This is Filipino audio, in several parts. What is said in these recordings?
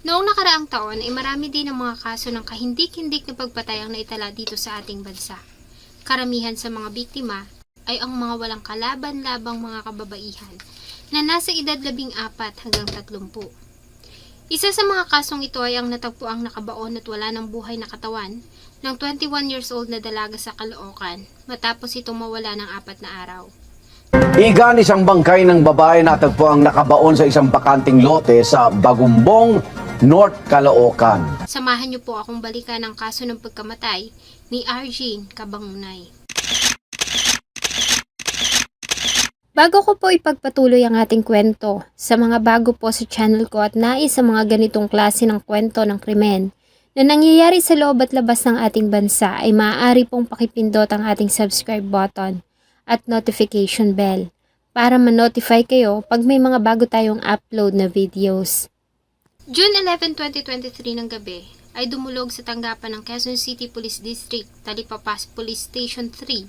Noong nakaraang taon ay marami din ang mga kaso ng kahindik-hindik na pagpatay ang naitala dito sa ating bansa. Karamihan sa mga biktima ay ang mga walang kalaban-labang mga kababaihan na nasa edad labing apat hanggang tatlumpu. Isa sa mga kasong ito ay ang natagpuang nakabaon at wala ng buhay na katawan ng 21 years old na dalaga sa Caloocan matapos itong mawala ng apat na araw. Igan isang bangkay ng babae natagpo ang nakabaon sa isang bakanting lote sa Bagumbong, North Caloocan. Samahan niyo po akong balikan ang kaso ng pagkamatay ni Arjin Kabangunay. Bago ko po ipagpatuloy ang ating kwento, sa mga bago po sa channel ko at nais sa mga ganitong klase ng kwento ng krimen na nangyayari sa loob at labas ng ating bansa ay maaari pong pakipindot ang ating subscribe button at notification bell para ma-notify kayo pag may mga bago tayong upload na videos. June 11, 2023 ng gabi ay dumulog sa tanggapan ng Quezon City Police District, Talipapas Police Station 3,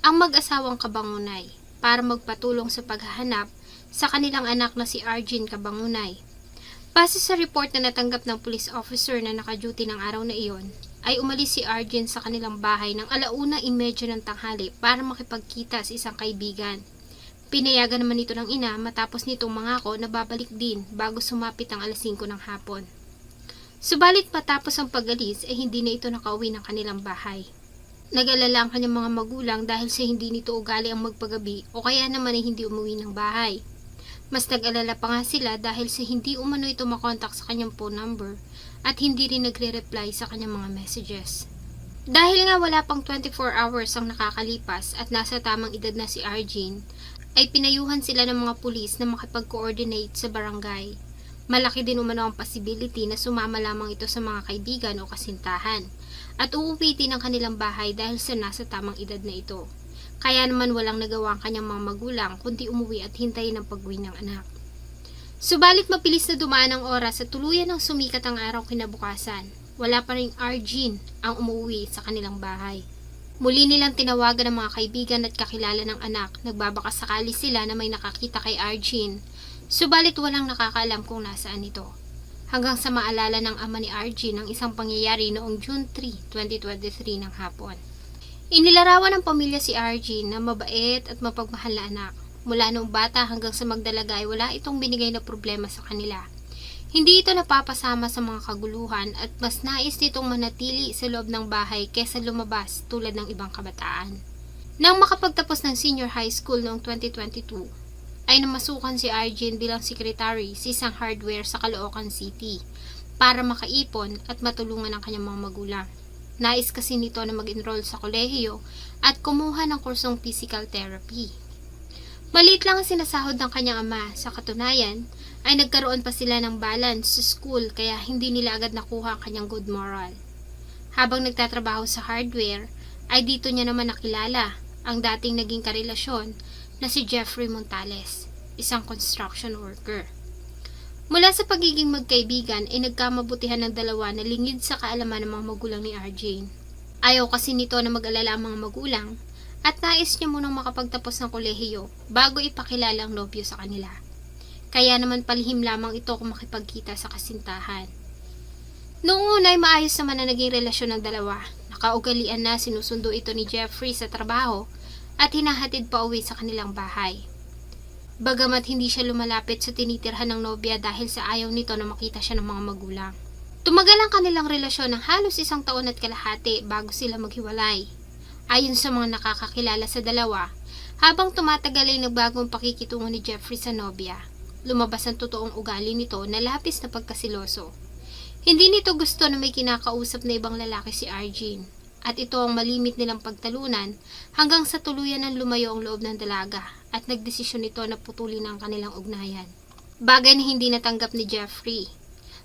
ang mag-asawang Kabangunay para magpatulong sa paghahanap sa kanilang anak na si Arjin Kabangunay. Base sa report na natanggap ng police officer na nakaduty ng araw na iyon, ay umalis si Arjin sa kanilang bahay ng alauna imedyo ng tanghali para makipagkita sa isang kaibigan. Pinayagan naman ito ng ina matapos nitong mangako na babalik din bago sumapit ang alas 5 ng hapon. Subalit patapos ang pag-alis ay hindi na ito nakauwi ng kanilang bahay. Nag-alala ang kanyang mga magulang dahil sa hindi nito ugali ang magpagabi o kaya naman ay hindi umuwi ng bahay. Mas nag-alala pa nga sila dahil sa hindi umano ito makontak sa kanyang phone number at hindi rin nagre-reply sa kanyang mga messages. Dahil nga wala pang 24 hours ang nakakalipas at nasa tamang edad na si Arjin, ay pinayuhan sila ng mga pulis na makipag-coordinate sa barangay. Malaki din umano ang possibility na sumama lamang ito sa mga kaibigan o kasintahan at uuwi din ang kanilang bahay dahil sa nasa tamang edad na ito. Kaya naman walang nagawa ang kanyang mga magulang kundi umuwi at hintayin ang pag-uwi ng anak. Subalit mabilis na dumaan ang oras at tuluyan ng sumikat ang araw kinabukasan. Wala pa rin Arjin ang umuwi sa kanilang bahay. Muli nilang tinawagan ng mga kaibigan at kakilala ng anak. Nagbabaka sakali sila na may nakakita kay Arjin. Subalit walang nakakaalam kung nasaan ito. Hanggang sa maalala ng ama ni Arjin ang isang pangyayari noong June 3, 2023 ng hapon. Inilarawan ng pamilya si Arjin na mabait at mapagmahal na anak. Mula noong bata hanggang sa magdalaga ay wala itong binigay na problema sa kanila. Hindi ito napapasama sa mga kaguluhan at mas nais nitong manatili sa loob ng bahay kesa lumabas tulad ng ibang kabataan. Nang makapagtapos ng senior high school noong 2022, ay namasukan si Arjin bilang secretary sa isang hardware sa Caloocan City para makaipon at matulungan ang kanyang mga magulang. Nais kasi nito na mag-enroll sa kolehiyo at kumuha ng kursong physical therapy. Maliit lang ang sinasahod ng kanyang ama. Sa katunayan, ay nagkaroon pa sila ng balance sa school kaya hindi nila agad nakuha ang kanyang good moral. Habang nagtatrabaho sa hardware, ay dito niya naman nakilala ang dating naging karelasyon na si Jeffrey Montales, isang construction worker. Mula sa pagiging magkaibigan ay nagkamabutihan ng dalawa na lingid sa kaalaman ng mga magulang ni Arjane. Ayaw kasi nito na mag-alala ang mga magulang at nais niya munang makapagtapos ng kolehiyo bago ipakilala ang nobyo sa kanila. Kaya naman palihim lamang ito kung makipagkita sa kasintahan. Noong una ay maayos naman na naging relasyon ng dalawa. Nakaugalian na sinusundo ito ni Jeffrey sa trabaho at hinahatid pa uwi sa kanilang bahay. Bagamat hindi siya lumalapit sa tinitirhan ng nobya dahil sa ayaw nito na makita siya ng mga magulang. Tumagal ang kanilang relasyon ng halos isang taon at kalahati bago sila maghiwalay. Ayon sa mga nakakakilala sa dalawa, habang tumatagal ay nagbagong pakikitungo ni Jeffrey sa nobya. Lumabas ang totoong ugali nito na lapis na pagkasiloso. Hindi nito gusto na may kinakausap na ibang lalaki si Arjin at ito ang malimit nilang pagtalunan hanggang sa tuluyan ng lumayo ang loob ng dalaga at nagdesisyon ito na putulin ang kanilang ugnayan. Bagay na hindi natanggap ni Jeffrey.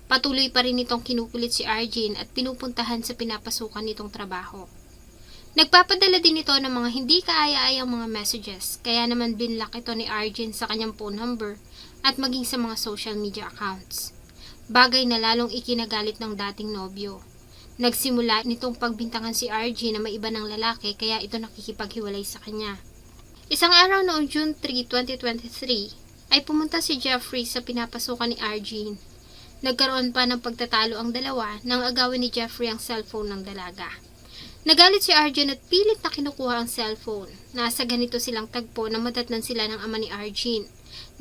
Patuloy pa rin itong kinukulit si Arjin at pinupuntahan sa pinapasukan nitong trabaho. Nagpapadala din ito ng mga hindi kaaya-ayang mga messages, kaya naman binlock ito ni Arjin sa kanyang phone number at maging sa mga social media accounts. Bagay na lalong ikinagalit ng dating nobyo. Nagsimula nitong pagbintangan si RG na may iba ng lalaki kaya ito nakikipaghiwalay sa kanya. Isang araw noong June 3, 2023 ay pumunta si Jeffrey sa pinapasukan ni RG. Nagkaroon pa ng pagtatalo ang dalawa nang agawin ni Jeffrey ang cellphone ng dalaga. Nagalit si Arjun at pilit na kinukuha ang cellphone. Nasa ganito silang tagpo na madatnan sila ng ama ni Arjun.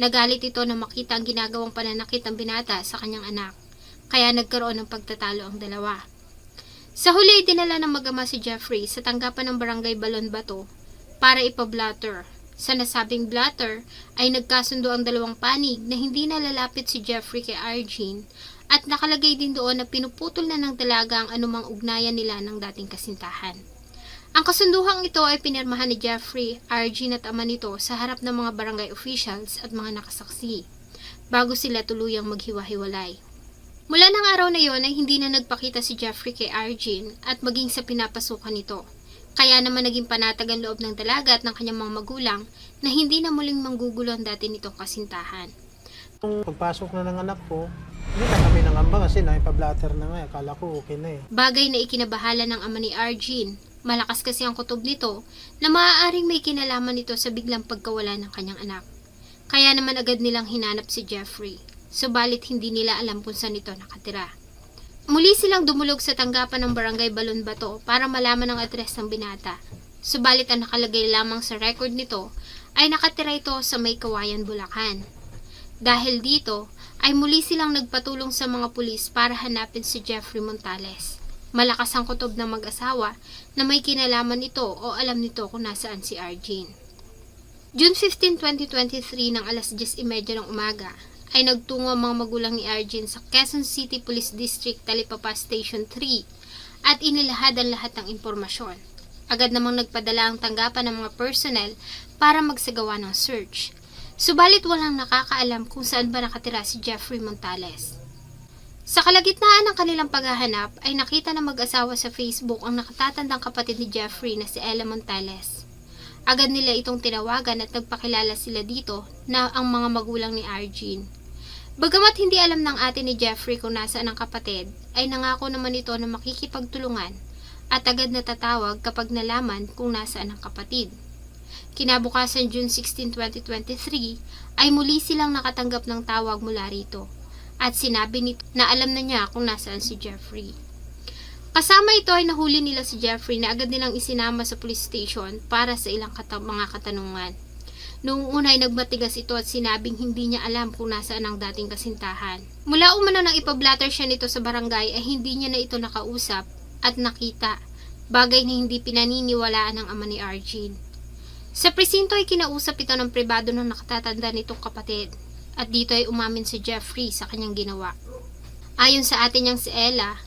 Nagalit ito na makita ang ginagawang pananakit ng binata sa kanyang anak. Kaya nagkaroon ng pagtatalo ang dalawa. Sa huli, dinala ng mag-ama si Jeffrey sa tanggapan ng barangay Balon Bato para ipablatter. Sa nasabing blatter ay nagkasundo ang dalawang panig na hindi na lalapit si Jeffrey kay Arjun at nakalagay din doon na pinuputol na ng dalaga ang anumang ugnayan nila ng dating kasintahan. Ang kasunduhang ito ay pinirmahan ni Jeffrey, Arjun at ama nito sa harap ng mga barangay officials at mga nakasaksi bago sila tuluyang maghiwa-hiwalay. Mula ng araw na yon ay hindi na nagpakita si Jeffrey kay Arjun at maging sa pinapasukan nito. Kaya naman naging panatag ang loob ng dalaga at ng kanyang mga magulang na hindi na muling manggugulo ang dati nitong kasintahan. Pagpasok na ng anak ko, hindi na kami nangamba kasi naipablatter na nga. eh. Akala ko okay na eh. Bagay na ikinabahala ng ama ni Arjun. Malakas kasi ang kutob nito na maaaring may kinalaman nito sa biglang pagkawala ng kanyang anak. Kaya naman agad nilang hinanap si Jeffrey. Subalit hindi nila alam kung saan ito nakatira. Muli silang dumulog sa tanggapan ng barangay Balon Bato para malaman ang address ng binata. Subalit ang nakalagay lamang sa record nito ay nakatira ito sa May Kawayan, Bulacan. Dahil dito, ay muli silang nagpatulong sa mga pulis para hanapin si Jeffrey Montales. Malakas ang kutob ng mag-asawa na may kinalaman ito o alam nito kung nasaan si Arjun. June 15, 2023 ng alas 10.30 ng umaga ay nagtungo ang mga magulang ni Arjun sa Quezon City Police District Talipapa Station 3 at inilahad ang lahat ng impormasyon. Agad namang nagpadala ang tanggapan ng mga personnel para magsagawa ng search. Subalit walang nakakaalam kung saan ba nakatira si Jeffrey Montales. Sa kalagitnaan ng kanilang paghahanap ay nakita ng mag-asawa sa Facebook ang nakatatandang kapatid ni Jeffrey na si Ella Montales. Agad nila itong tinawagan at nagpakilala sila dito na ang mga magulang ni Arjun. Bagamat hindi alam ng ate ni Jeffrey kung nasaan ang kapatid, ay nangako naman ito na makikipagtulungan at agad natatawag kapag nalaman kung nasaan ang kapatid. Kinabukasan June 16, 2023 ay muli silang nakatanggap ng tawag mula rito at sinabi nito na alam na niya kung nasaan si Jeffrey. Kasama ito ay nahuli nila si Jeffrey na agad nilang isinama sa police station para sa ilang kata- mga katanungan. Noong una ay nagmatigas ito at sinabing hindi niya alam kung nasaan ang dating kasintahan. Mula umano nang ipablatter siya nito sa barangay ay hindi niya na ito nakausap at nakita, bagay na hindi pinaniniwalaan ng ama ni Arjun. Sa presinto ay kinausap ito ng pribado ng nakatatanda nitong kapatid at dito ay umamin si Jeffrey sa kanyang ginawa. Ayon sa atin niyang si Ella,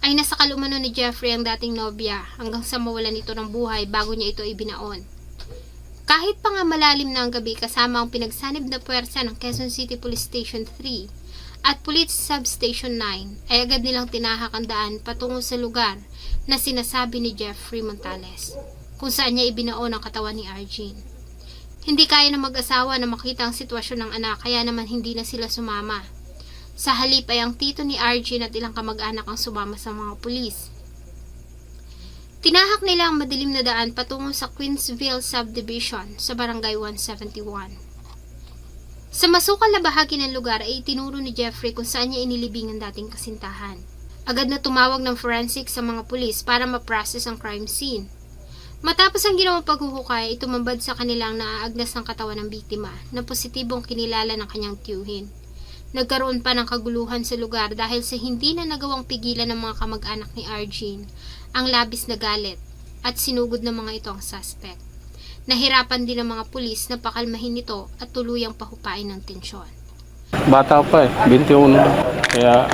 ay nasa kalumano ni Jeffrey ang dating nobya hanggang sa mawalan ito ng buhay bago niya ito ibinaon. Kahit pa nga malalim na ang gabi kasama ang pinagsanib na puwersa ng Quezon City Police Station 3 at Police Substation 9 ay agad nilang tinahak ang daan patungo sa lugar na sinasabi ni Jeffrey Montales kung saan niya ibinaon ang katawan ni Arjun. Hindi kaya ng mag-asawa na makita ang sitwasyon ng anak kaya naman hindi na sila sumama. Sa halip ay ang tito ni Arjun at ilang kamag-anak ang sumama sa mga pulis. Tinahak nila ang madilim na daan patungo sa Queensville Subdivision sa Barangay 171. Sa masukal na bahagi ng lugar ay itinuro ni Jeffrey kung saan niya inilibing ang dating kasintahan. Agad na tumawag ng forensic sa mga pulis para ma-process ang crime scene. Matapos ang ginawang paghuhukay, ay tumambad sa kanilang naaagnas ng katawan ng biktima na positibong kinilala ng kanyang tiyuhin. Nagkaroon pa ng kaguluhan sa lugar dahil sa hindi na nagawang pigilan ng mga kamag-anak ni Arjun ang labis na galit at sinugod ng mga ito ang suspect. Nahirapan din ng mga pulis na pakalmahin ito at tuluyang pahupain ng tensyon. Bata pa eh, 21. Kaya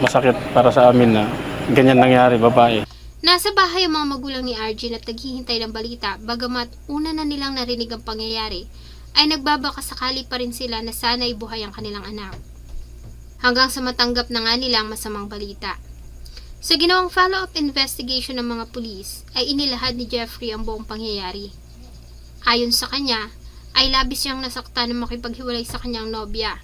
masakit para sa amin na ganyan nangyari babae. Nasa bahay ang mga magulang ni Arjun at naghihintay ng balita bagamat una na nilang narinig ang pangyayari ay nagbabaka sakali pa rin sila na sana ibuhay ang kanilang anak. Hanggang sa matanggap na nga nila ang masamang balita. Sa ginawang follow-up investigation ng mga pulis ay inilahad ni Jeffrey ang buong pangyayari. Ayon sa kanya, ay labis siyang nasaktan na makipaghiwalay sa kanyang nobya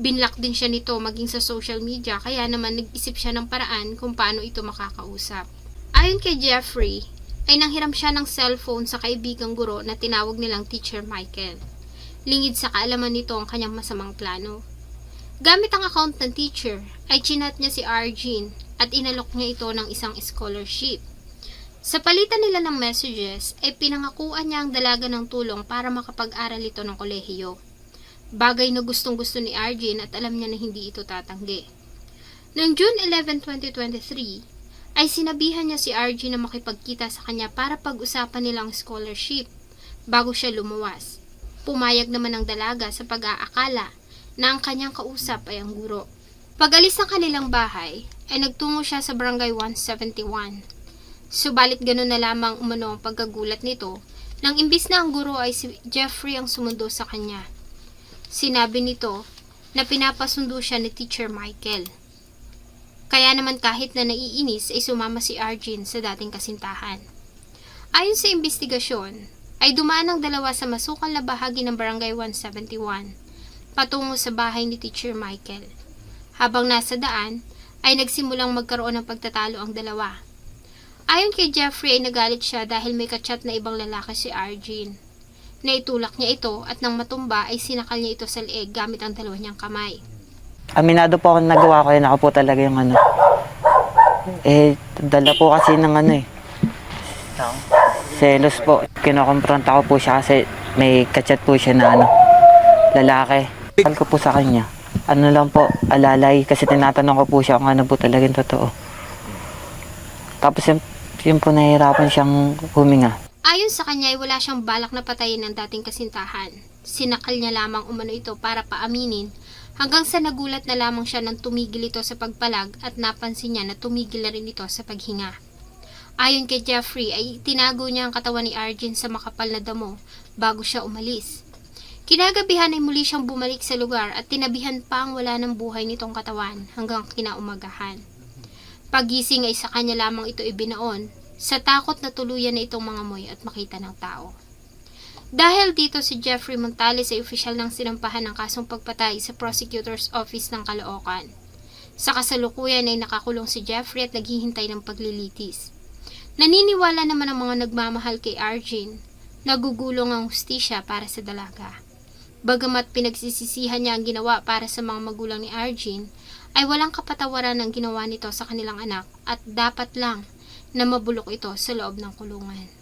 binlock din siya nito maging sa social media kaya naman nag-isip siya ng paraan kung paano ito makakausap. Ayon kay Jeffrey, ay nanghiram siya ng cellphone sa kaibigang guro na tinawag nilang Teacher Michael. Lingid sa kaalaman nito ang kanyang masamang plano. Gamit ang account ng teacher, ay chinat niya si Arjun at inalok niya ito ng isang scholarship. Sa palitan nila ng messages, ay pinangakuan niya ang dalaga ng tulong para makapag-aral ito ng kolehiyo. Bagay na gustong gusto ni Arjun at alam niya na hindi ito tatanggi. Noong June 11, 2023, ay sinabihan niya si Arjun na makipagkita sa kanya para pag-usapan nilang scholarship bago siya lumuwas. Pumayag naman ang dalaga sa pag-aakala na ang kanyang kausap ay ang guro. Pag-alis ng kanilang bahay, ay nagtungo siya sa barangay 171. Subalit ganun na lamang umano ang pagkagulat nito nang imbis na ang guro ay si Jeffrey ang sumundo sa kanya. Sinabi nito na pinapasundo siya ni Teacher Michael. Kaya naman kahit na naiinis ay sumama si Arjun sa dating kasintahan. Ayon sa investigasyon, ay dumaan ang dalawa sa masukal na bahagi ng barangay 171 patungo sa bahay ni Teacher Michael. Habang nasa daan, ay nagsimulang magkaroon ng pagtatalo ang dalawa. Ayon kay Jeffrey ay nagalit siya dahil may kachat na ibang lalaki si Arjun. Naitulak niya ito at nang matumba ay sinakal niya ito sa leeg gamit ang dalawa niyang kamay. Aminado po ako na nagawa ko yun. Ako po talaga yung ano. Eh, dala po kasi ng ano eh. Selos po. Kinokonfronta ko po siya kasi may kachat po siya na ano, lalaki. Sabi ko po sa kanya, ano lang po, alalay. Kasi tinatanong ko po siya kung ano po talaga yung totoo. Tapos yun, yun po nahihirapan siyang huminga. Ayon sa kanya ay wala siyang balak na patayin ng dating kasintahan. Sinakal niya lamang umano ito para paaminin hanggang sa nagulat na lamang siya nang tumigil ito sa pagpalag at napansin niya na tumigil na rin ito sa paghinga. Ayon kay Jeffrey ay tinago niya ang katawan ni Arjun sa makapal na damo bago siya umalis. Kinagabihan ay muli siyang bumalik sa lugar at tinabihan pa ang wala ng buhay nitong katawan hanggang kinaumagahan. Pagising ay sa kanya lamang ito ibinaon sa takot na tuluyan na itong mga moy at makita ng tao. Dahil dito si Jeffrey Montales ay opisyal ng sinampahan ng kasong pagpatay sa Prosecutor's Office ng Caloocan. Sa kasalukuyan ay nakakulong si Jeffrey at naghihintay ng paglilitis. Naniniwala naman ang mga nagmamahal kay Arjun na gugulong ang hustisya para sa dalaga. Bagamat pinagsisisihan niya ang ginawa para sa mga magulang ni Arjun, ay walang kapatawaran ang ginawa nito sa kanilang anak at dapat lang na mabulok ito sa loob ng kulungan.